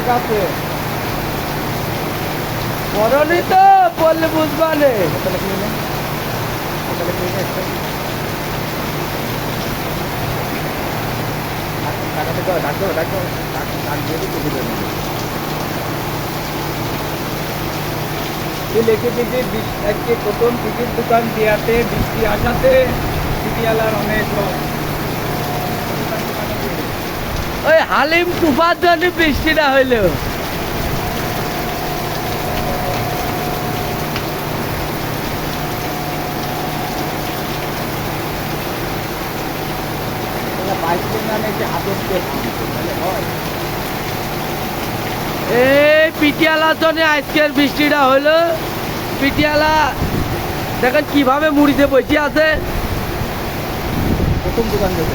ঠিক আছে। পড়নি তো পড়লে বুঝবা নে। তাহলে কি হলো? তাহলে কি হলো টাকা থেকে ডাকো ডাকো ডাক ডাক দিয়ে তো দিবে তুই লিখে দিবি বি- প্রথম টিকিট দোকান দিয়াতে বৃষ্টি আসাতে সিরিয়ালার অনেক হালিম তুফার জন্য বৃষ্টিটা হইল বাইক নামে যে হাতের পেট তাহলে এই পিটিয়ালার জন্য আজকের বৃষ্টিটা হইল পিটিয়ালা দেখেন কীভাবে মুড়িতে বসে আছে। প্রথম দোকান থেকে।